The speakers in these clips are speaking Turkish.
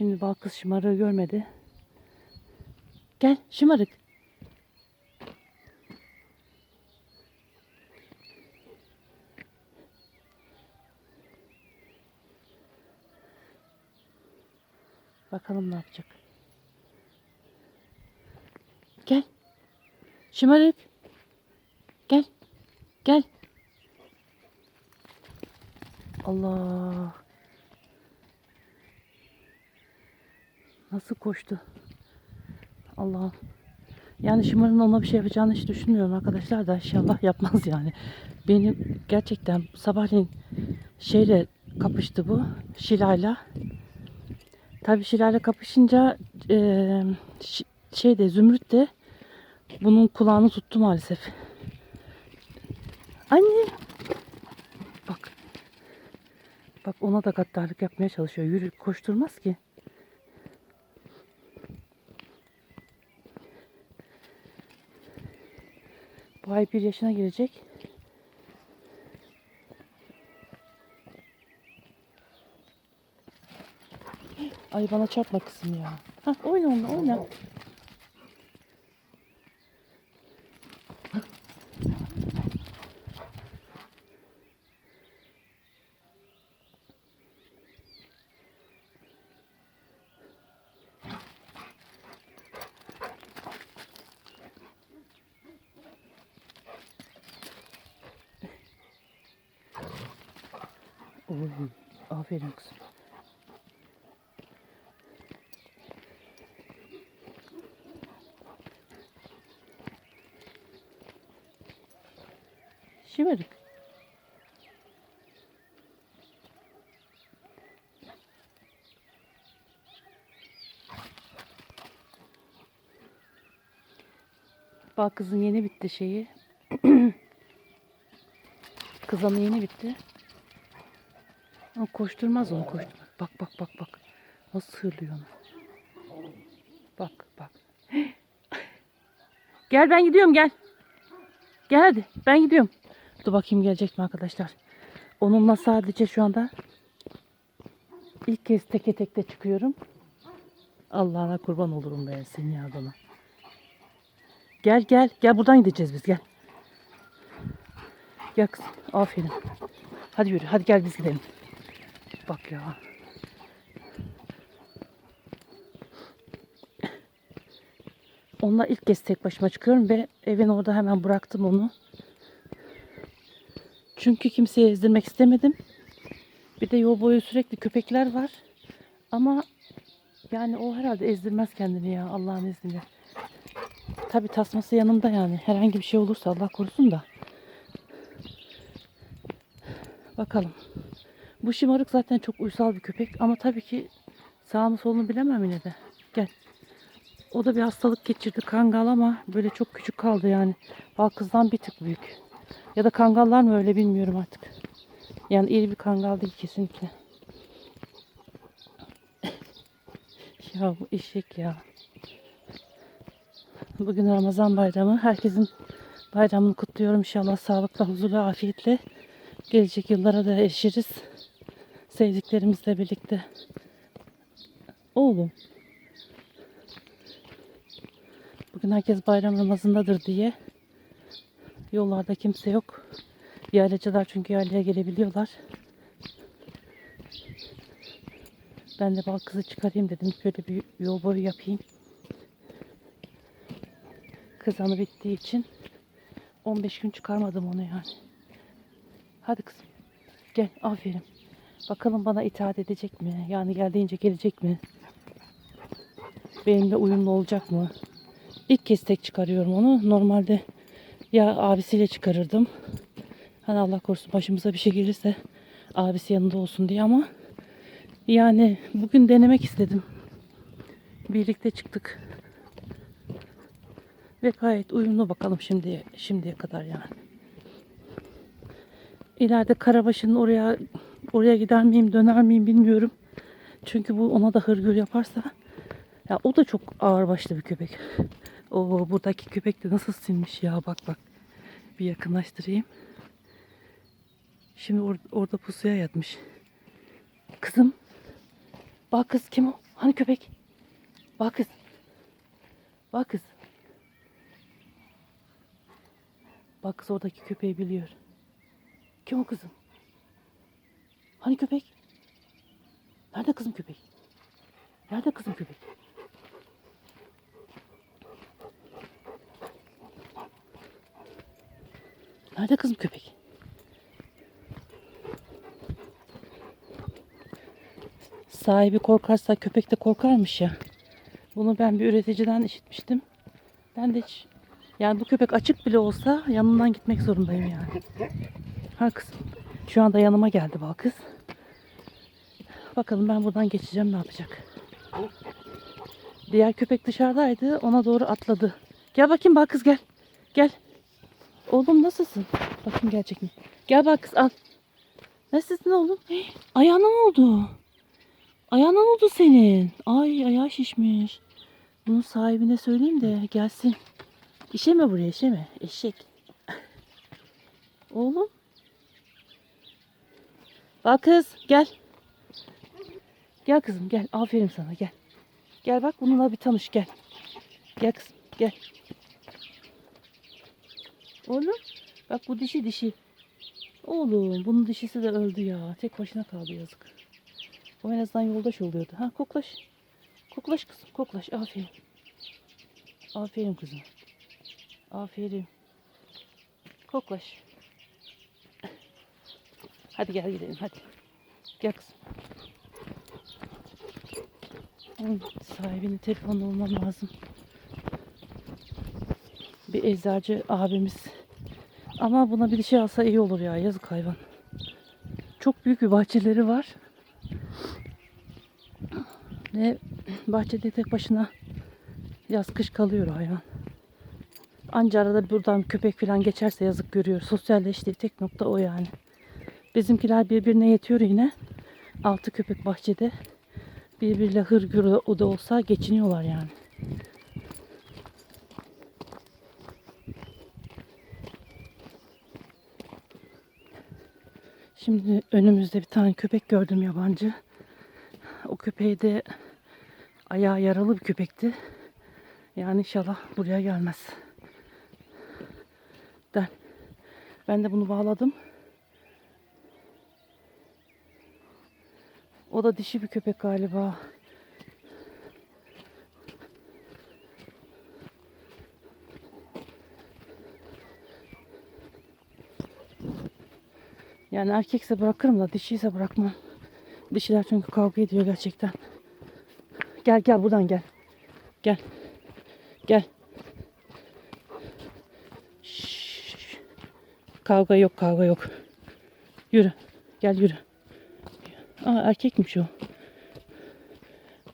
Şimdi bal kız şımarığı görmedi. Gel şımarık. Bakalım ne yapacak. Gel. Şımarık. Gel. Gel. Allah. Nasıl koştu? Allah. Yani şımarın ona bir şey yapacağını hiç düşünmüyorum arkadaşlar da inşallah yapmaz yani. Benim gerçekten sabahleyin şeyle kapıştı bu. Şila'yla. Tabii Şila'yla kapışınca eee ş- şeyde Zümrüt de bunun kulağını tuttu maalesef. Anne. Bak. Bak ona da gaddarlık yapmaya çalışıyor. Yürü koşturmaz ki. Bu ay bir yaşına girecek. Ay bana çarpma kızım ya. Hah, oyna onunla oyna. Oy, aferin kızım. Şımarık. Bak kızın yeni bitti şeyi. Kızanı yeni bitti. Ama koşturmaz onu koşturmaz. Bak bak bak bak. Nasıl hırlıyor onu. Bak bak. gel ben gidiyorum gel. Gel hadi ben gidiyorum. Dur bakayım gelecek mi arkadaşlar. Onunla sadece şu anda ilk kez teke tekte çıkıyorum. Allah'ına kurban olurum ben senin yardımına. Gel gel gel buradan gideceğiz biz gel. Gel kızım aferin. Hadi yürü hadi gel biz gidelim. Bak ya. Onunla ilk kez tek başıma çıkıyorum ve evin orada hemen bıraktım onu. Çünkü kimseye ezdirmek istemedim. Bir de yol boyu sürekli köpekler var. Ama yani o herhalde ezdirmez kendini ya Allah'ın izniyle. Tabi tasması yanında yani. Herhangi bir şey olursa Allah korusun da. Bakalım. Bu şımarık zaten çok uysal bir köpek ama tabii ki sağını solunu bilemem yine de. Gel. O da bir hastalık geçirdi kangal ama böyle çok küçük kaldı yani. Balkızdan bir tık büyük. Ya da kangallar mı öyle bilmiyorum artık. Yani iri bir kangal değil kesinlikle. ya bu eşek ya. Bugün Ramazan bayramı. Herkesin bayramını kutluyorum. İnşallah sağlıkla, huzurla, afiyetle gelecek yıllara da erişiriz. Sevdiklerimizle birlikte. Oğlum. Bugün herkes bayram namazındadır diye. Yollarda kimse yok. Yaylacılar çünkü yaylaya gelebiliyorlar. Ben de bal kızı çıkarayım dedim. Şöyle bir yol boyu yapayım. Kızanı bittiği için 15 gün çıkarmadım onu yani. Hadi kızım. Gel aferin. Bakalım bana itaat edecek mi? Yani geldiğince gelecek mi? Benimle uyumlu olacak mı? İlk kez tek çıkarıyorum onu. Normalde ya abisiyle çıkarırdım. Hani Allah korusun başımıza bir şey gelirse abisi yanında olsun diye ama yani bugün denemek istedim. Birlikte çıktık. Ve gayet uyumlu bakalım şimdi şimdiye kadar yani. İleride Karabaşı'nın oraya oraya gider miyim döner miyim bilmiyorum. Çünkü bu ona da hırgür yaparsa ya o da çok ağır başlı bir köpek. O buradaki köpek de nasıl sinmiş ya bak bak. Bir yakınlaştırayım. Şimdi or- orada pusuya yatmış. Kızım. Bak kız kim o? Hani köpek? Bak kız. Bak kız. Bak kız oradaki köpeği biliyor. Kim o kızım? Hani köpek? Nerede kızım köpek? Nerede kızım köpek? Nerede kızım köpek? Sahibi korkarsa köpek de korkarmış ya. Bunu ben bir üreticiden işitmiştim. Ben de hiç yani bu köpek açık bile olsa yanından gitmek zorundayım yani. Ha kızım. Şu anda yanıma geldi bal kız. Bakalım ben buradan geçeceğim ne yapacak. Diğer köpek dışarıdaydı. Ona doğru atladı. Gel bakayım bak kız gel. Gel. Oğlum nasılsın? Bakayım gelecek mi? Gel bak kız al. Nasılsın oğlum? Hey, ayağına ne oldu? Ayağına ne oldu senin? Ay ayağı şişmiş. Bunun sahibine söyleyeyim de gelsin. İşeme buraya işeme. Eşek. Oğlum. Bak kız gel. Gel kızım gel. Aferin sana gel. Gel bak bununla bir tanış gel. Gel kızım gel. Oğlum bak bu dişi dişi. Oğlum bunun dişisi de öldü ya. Tek başına kaldı yazık. O en azından yoldaş oluyordu. Ha koklaş. Koklaş kızım koklaş. Aferin. Aferin kızım. Aferin. Koklaş. Hadi gel gidelim hadi. Gel kızım. Hı, Sahibinin telefonunu olmam lazım. Bir eczacı abimiz. Ama buna bir şey alsa iyi olur ya. Yazık hayvan. Çok büyük bir bahçeleri var. Ve bahçede tek başına yaz kış kalıyor hayvan. Anca arada buradan köpek falan geçerse yazık görüyor. Sosyalleştiği tek nokta o yani. Bizimkiler birbirine yetiyor yine. Altı köpek bahçede. Birbiriyle hırgür o da olsa geçiniyorlar yani. Şimdi önümüzde bir tane köpek gördüm yabancı. O köpeği de ayağı yaralı bir köpekti. Yani inşallah buraya gelmez. Ben, ben de bunu bağladım. O da dişi bir köpek galiba. Yani erkekse bırakırım da dişiyse bırakmam. Dişiler çünkü kavga ediyor gerçekten. Gel gel buradan gel. Gel. Gel. Şşş. Kavga yok kavga yok. Yürü. Gel yürü. Aa erkekmiş o.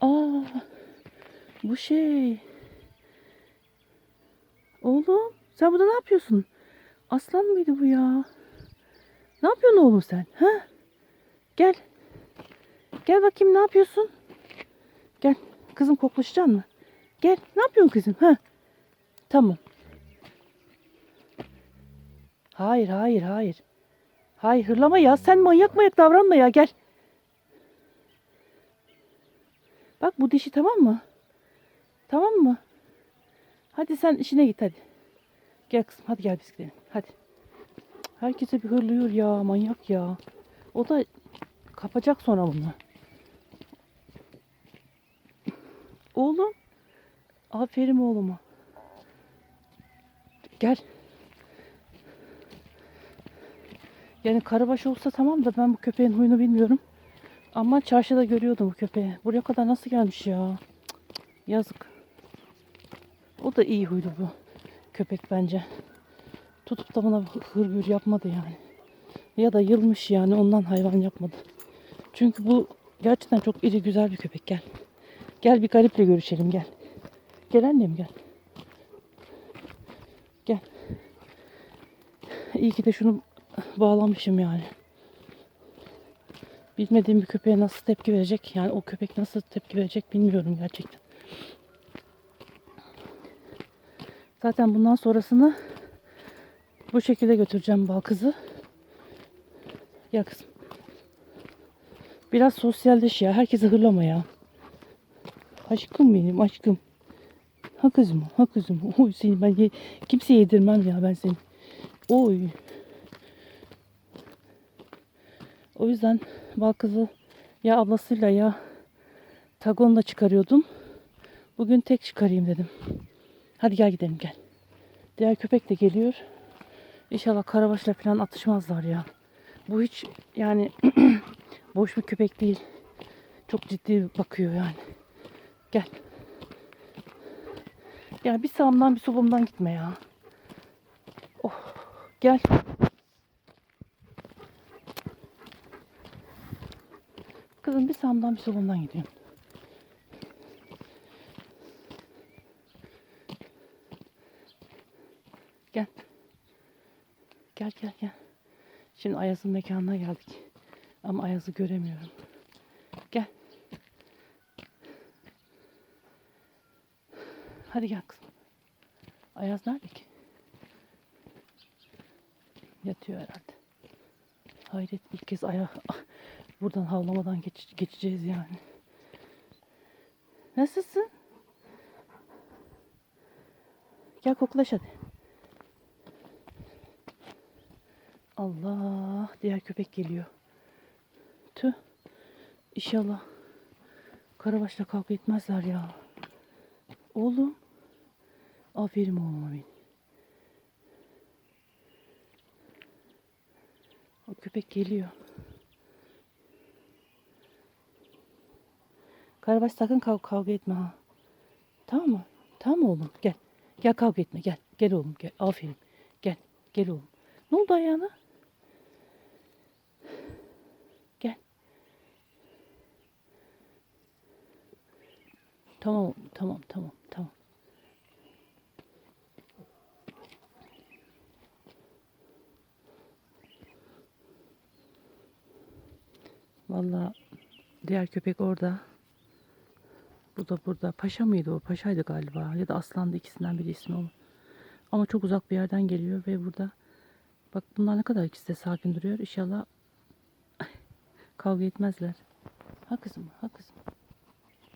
Aa bu şey. Oğlum sen burada ne yapıyorsun? Aslan mıydı bu ya? Ne yapıyorsun oğlum sen? Ha? Gel. Gel bakayım ne yapıyorsun? Gel. Kızım koklaşacaksın mı? Gel. Ne yapıyorsun kızım? Ha? Tamam. Hayır, hayır, hayır. Hayır, hırlama ya. Sen manyak manyak davranma ya. Gel. Bak bu dişi tamam mı? Tamam mı? Hadi sen işine git hadi. Gel kızım hadi gel biz gidelim. Hadi. Herkese bir hırlıyor ya manyak ya. O da kapacak sonra bunu. Oğlum. Aferin oğluma. Gel. Yani karabaş olsa tamam da ben bu köpeğin huyunu bilmiyorum. Ama çarşıda görüyordum bu köpeği. Buraya kadar nasıl gelmiş ya? Yazık. O da iyi huylu bu köpek bence. Tutup da buna hırgür yapmadı yani. Ya da yılmış yani ondan hayvan yapmadı. Çünkü bu gerçekten çok iri güzel bir köpek. Gel. Gel bir gariple görüşelim gel. Gel annem gel. Gel. İyi ki de şunu bağlamışım yani. Bilmediğim bir köpeğe nasıl tepki verecek yani o köpek nasıl tepki verecek bilmiyorum gerçekten. Zaten bundan sonrasını bu şekilde götüreceğim bal kızı. Ya kızım. Biraz sosyalleş ya. Herkesi hırlama ya. Aşkım benim aşkım. Ha kızım ha kızım. Oy seni ben ye- kimseye yedirmem ya ben seni. Oy. O yüzden bal kızı ya ablasıyla ya tagonla çıkarıyordum. Bugün tek çıkarayım dedim. Hadi gel gidelim gel. Diğer köpek de geliyor. İnşallah karabaşla falan atışmazlar ya. Bu hiç yani boş bir köpek değil. Çok ciddi bakıyor yani. Gel. Ya bir sağımdan bir solumdan gitme ya. Oh, gel. Kızım bir sağımdan bir solumdan gidiyorum. Gel. Gel gel gel. Şimdi Ayaz'ın mekanına geldik. Ama Ayaz'ı göremiyorum. Gel. Hadi gel kızım. Ayaz nerede ki? Yatıyor herhalde. Hayret ilk kez aya buradan havlamadan geç, geçeceğiz yani. Nasılsın? Gel koklaş hadi. Allah diğer köpek geliyor. Tüh. İnşallah Karabaş'la kavga etmezler ya. Oğlum. Aferin oğluma benim. O köpek geliyor. Karabaş sakın kav kavga etme ha. Tamam mı? Tamam oğlum? Gel. Gel kavga etme gel. Gel oğlum gel. Aferin. Gel. Gel oğlum. Ne oldu ayağına? Gel. Tamam, tamam, tamam, tamam. Vallahi diğer köpek orada. Bu da burada. Paşa mıydı o? Paşaydı galiba. Ya da aslandı ikisinden biri ismi o. Ama çok uzak bir yerden geliyor ve burada bak bunlar ne kadar ikisi de sakin duruyor. İnşallah kavga etmezler. Ha kızım, ha kızım.